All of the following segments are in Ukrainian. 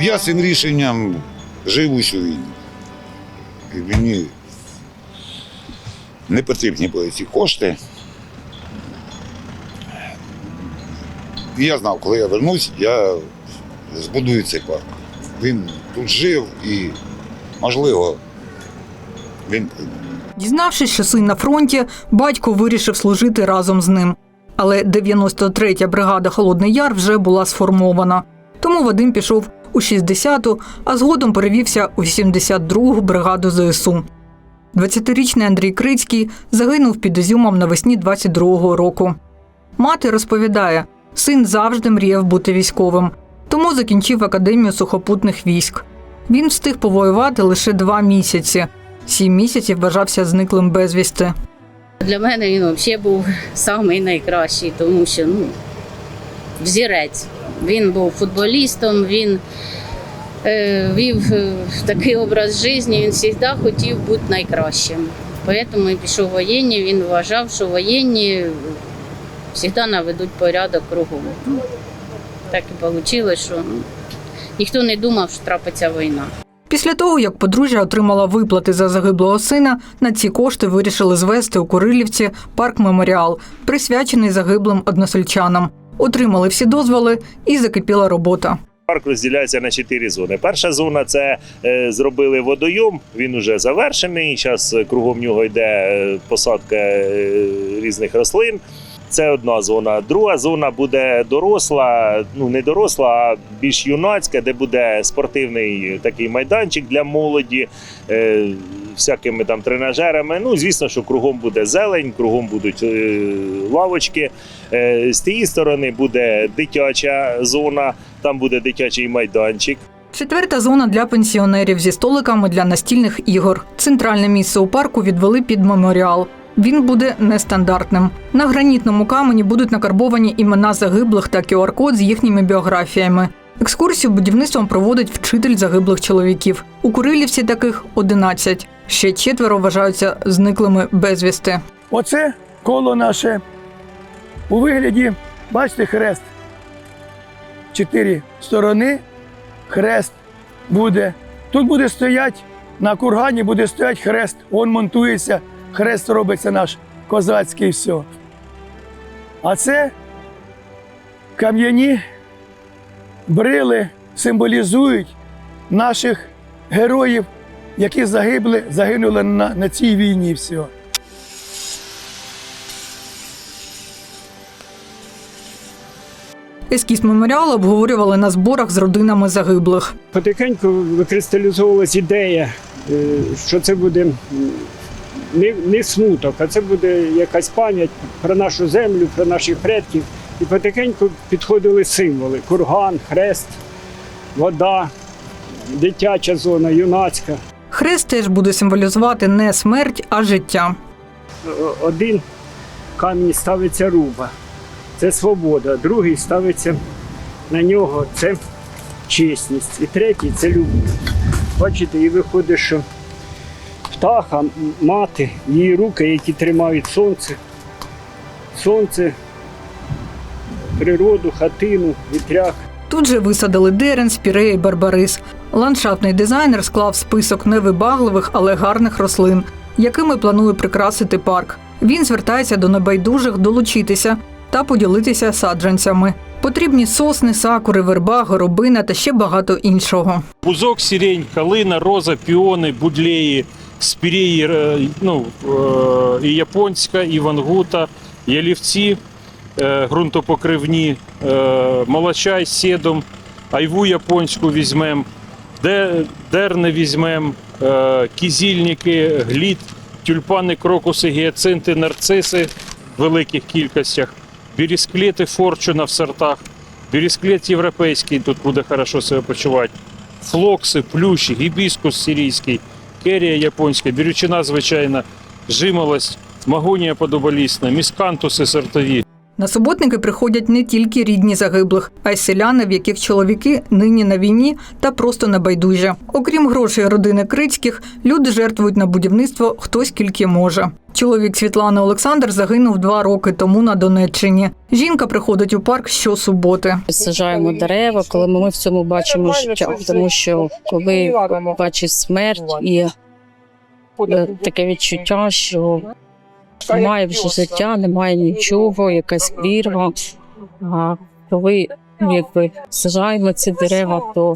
Я цим рішенням жив усю війну. І мені не потрібні були ці кошти. І я знав, коли я вернусь, я збудую цей парк. Він тут жив і, можливо, він прийде. Дізнавшись, що син на фронті, батько вирішив служити разом з ним. Але 93-я бригада Холодний Яр вже була сформована. Тому Вадим пішов у 60-ту, а згодом перевівся у 72-гу бригаду ЗСУ. 20-річний Андрій Крицький загинув під Ізюмом навесні 22-го року. Мати розповідає, син завжди мріяв бути військовим, тому закінчив академію сухопутних військ. Він встиг повоювати лише два місяці. Сім місяців вважався зниклим безвісти. Для мене він взагалі був самий найкращий, тому що ну, взірець. Він був футболістом, він е, вів е, такий образ життя, він завжди хотів бути найкращим. Тому і пішов воєнні, він вважав, що воєнні завжди наведуть порядок кругом. Ну, Так і вийшло, що ну, ніхто не думав, що трапиться війна. Після того, як подружжя отримала виплати за загиблого сина, на ці кошти вирішили звести у Курилівці парк меморіал, присвячений загиблим односельчанам. Отримали всі дозволи і закипіла робота. Парк розділяється на чотири зони. Перша зона це е, зробили водойом. Він уже завершений. Зараз кругом нього йде е, посадка е, різних рослин. Це одна зона. Друга зона буде доросла, ну не доросла, а більш юнацька, де буде спортивний такий майданчик для молоді, е, всякими там тренажерами. Ну, звісно, що кругом буде зелень, кругом будуть е, лавочки. Е, з тієї сторони буде дитяча зона, там буде дитячий майданчик. Четверта зона для пенсіонерів зі столиками для настільних ігор. Центральне місце у парку відвели під меморіал. Він буде нестандартним. На гранітному камені будуть накарбовані імена загиблих та QR-код з їхніми біографіями. Екскурсію будівництвом проводить вчитель загиблих чоловіків. У Курилівці таких 11. Ще четверо вважаються зниклими безвісти. Оце коло наше у вигляді, бачите, хрест. Чотири сторони, хрест буде. Тут буде стоять, на кургані буде стоять хрест. Он монтується, хрест робиться наш козацький все. А це кам'яні брили символізують наших героїв, які загибли, загинули на, на цій війні. Все. Ескіз меморіалу обговорювали на зборах з родинами загиблих. потихеньку викристалізовувалась ідея, е, що це буде не, не смуток, а це буде якась пам'ять про нашу землю, про наших предків. І потихеньку підходили символи: курган, хрест, вода, дитяча зона, юнацька. Хрест теж буде символізувати не смерть, а життя. Один камінь ставиться руба, це свобода, другий ставиться на нього це чесність, і третій це любов. Бачите, і виходить, що птаха, мати, її руки, які тримають сонце, сонце, природу, хатину, вітряк. Тут же висадили дерен, спірея і барбарис. Ландшафтний дизайнер склав список невибагливих, але гарних рослин, якими планує прикрасити парк. Він звертається до небайдужих долучитися та поділитися саджанцями. Потрібні сосни, сакури, верба, горобина та ще багато іншого. Бузок, сирень, калина, роза, піони, будлеї, спіреї, ну, е, і японська, і вангута, ялівці, е, ґрунтопокривні, е, молочай сідом, айву японську візьмем, де- дерни візьмем, е, кізільники, глід, тюльпани, крокуси, гіацинти, нарциси в великих кількостях, бірісклети форчуна в сортах, бірісклет європейський тут буде хорошо себе почувати. Флокси, плющі, гібіскус сирійський, керія японська, бірючина звичайна, жимолость, магонія подоболісна, міскантуси сортові. На суботники приходять не тільки рідні загиблих, а й селяни, в яких чоловіки нині на війні та просто небайдужі. Окрім грошей родини Крицьких, люди жертвують на будівництво хто скільки може. Чоловік Світлани Олександр загинув два роки тому на Донеччині. Жінка приходить у парк щосуботи. Саджаємо дерева, коли ми в цьому бачимо життя. Тому що коли бачиш смерть і е, таке відчуття, що немає вже життя, немає нічого, якась прірва. А коли ну, якби саджаємо ці дерева, то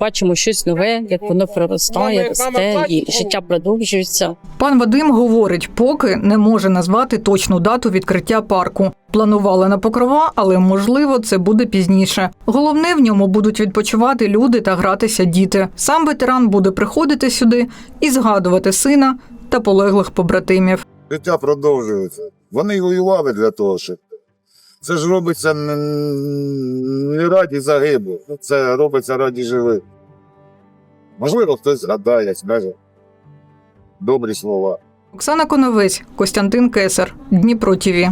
бачимо щось нове, як воно проростає, росте, і життя продовжується. Пан Вадим говорить, поки не може назвати точну дату відкриття парку. Планували на покрова, але можливо це буде пізніше. Головне в ньому будуть відпочивати люди та гратися діти. Сам ветеран буде приходити сюди і згадувати сина та полеглих побратимів. Життя продовжується. Вони воювали для того, щоб. Це ж робиться не, раді загиблих, це робиться раді живих. Можливо, хтось згадає, скаже добрі слова. Оксана Коновець, Костянтин Кесар, Дніпро ТІВІ.